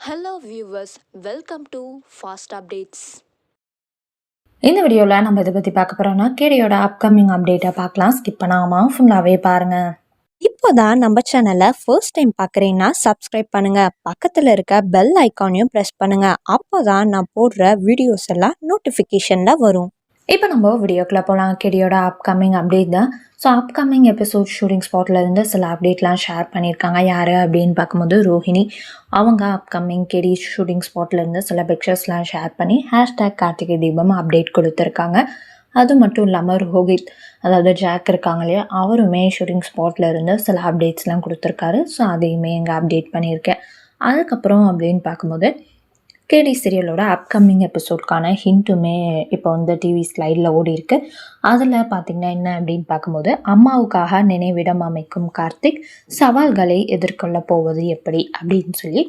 Hello viewers welcome to fast updates இந்த வீடியோவில் நம்ம இதை பற்றி பார்க்க போகிறோம்னா கேடியோட அப்கமிங் அப்டேட்டை பார்க்கலாம். ஸ்கிப் பண்ணாமல் ஃபுல்லாகவே பாருங்கள் இப்போதான் நம்ம சேனலை ஃபர்ஸ்ட் டைம் பார்க்குறீங்கன்னா சப்ஸ்கிரைப் பண்ணுங்க. பக்கத்தில் இருக்க பெல் ஐக்கானையும் ப்ரெஸ் பண்ணுங்க. அப்போதான் நான் போடுற வீடியோஸ் எல்லாம் நோட்டிஃபிகேஷனில் வரும். இப்போ நம்ம வீடியோக்குள்ளே போகலாம் கேடியோட அப்கமிங் அப்டேட் தான். ஸோ அப்கமிங் எபிசோட் ஷூட்டிங் ஸ்பாட்லேருந்து சில அப்டேட்லாம் ஷேர் பண்ணியிருக்காங்க யார் அப்படின்னு பார்க்கும்போது ரோஹிணி. அவங்க அப்கமிங் கெடி ஷூட்டிங் ஸ்பாட்லேருந்து சில பிக்சர்ஸ்லாம் ஷேர் பண்ணி ஹேஷ்டேக் கார்த்திகை தீபம் அப்டேட் கொடுத்துருக்காங்க. அது மட்டும் இல்லாமல் ரோஹித் அதாவது ஜாக் இருக்காங்க இல்லையா அவருமே ஷூட்டிங் ஸ்பாட்டில் இருந்து சில அப்டேட்ஸ்லாம் கொடுத்துருக்காரு. ஸோ அதையுமே இங்கே அப்டேட் பண்ணியிருக்கேன். அதுக்கப்புறம் அப்படின்னு பார்க்கும்போது கேடி சீரியலோட அப்கமிங் எபிசோட்கான ஹிண்ட்டுமே இப்போ வந்து டிவி ஸ்லைடில் ஓடி இருக்கு அதில் பார்த்திங்கன்னா என்ன அப்படின்னு பார்க்கும்போது அம்மாவுக்காக நினைவிடம் அமைக்கும் கார்த்திக் சவால்களை எதிர்கொள்ள போவது எப்படி அப்படின்னு சொல்லி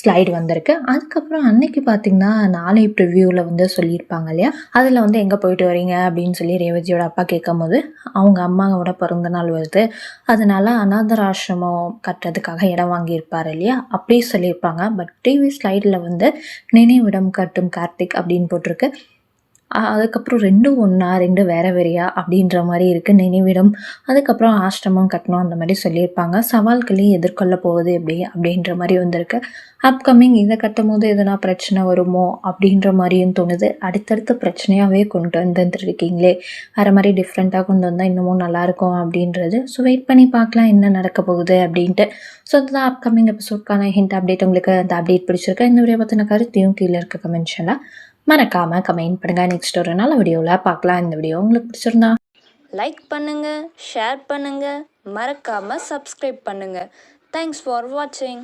ஸ்லைடு வந்திருக்கு. அதுக்கப்புறம் அன்னைக்கு பார்த்திங்கன்னா நாளை ப்ரிவியூவில் வந்து சொல்லியிருப்பாங்க இல்லையா? அதில் வந்து எங்கே போயிட்டு வரீங்க அப்படின்னு சொல்லி ரேவதியோட அப்பா கேட்கும் போது அவங்க அம்மாவோட பிறந்த நாள் வருது. அதனால் அனாதர ஆசிரமம் கட்டுறதுக்காக இடம் வாங்கியிருப்பார் இல்லையா? அப்படியே சொல்லியிருப்பாங்க. பட் டிவி ஸ்லைடில் வந்து நினைவிடம் கட்டும் கார்த்திக் அப்படின்னு போட்டிருக்கு. அதுக்கப்புறம் ரெண்டும் ஒன்றா ரெண்டு வேற வேறையா அப்படின்ற மாதிரி இருக்குது நினைவிடம். அதுக்கப்புறம் ஆஷ்ரமம் கட்டணும் அந்த மாதிரி சொல்லியிருப்பாங்க. சவால்களையும் எதிர்கொள்ள போகுது எப்படி அப்படின்ற மாதிரி வந்திருக்கு. அப்கமிங் இதை கட்டும் போது எதனா பிரச்சனை வருமோ அப்படின்ற மாதிரியும் தோணுது. அடுத்தடுத்த பிரச்சனையாகவே கொண்டு வந்துருக்கீங்களே வேறு மாதிரி டிஃப்ரெண்ட்டாக கொண்டு வந்தால் இன்னமும் நல்லாயிருக்கும் அப்படின்றது. ஸோ வெயிட் பண்ணி பார்க்கலாம் என்ன நடக்க போகுது அப்படின்ட்டு. ஸோ அதுதான் அப்கமிங் எபிசோட்கான ஹிண்ட் அப்டேட் உங்களுக்கு அந்த அப்டேட் பிடிச்சிருக்கு? இந்த வீடியோ பற்றின கருத்தையும் கீழே இருக்க கமெண்ட்ஸில் மறக்காமல் கமெண்ட் பண்ணுங்கள் நெக்ஸ்ட் ஒரு நல்ல வீடியோவில் பார்க்கலாம். இந்த வீடியோ உங்களுக்கு பிடிச்சிருந்தா. லைக் பண்ணுங்க ஷேர் பண்ணுங்க. மறக்காமல் சப்ஸ்கிரைப் பண்ணுங்க. தேங்க்ஸ் ஃபார் வாட்சிங்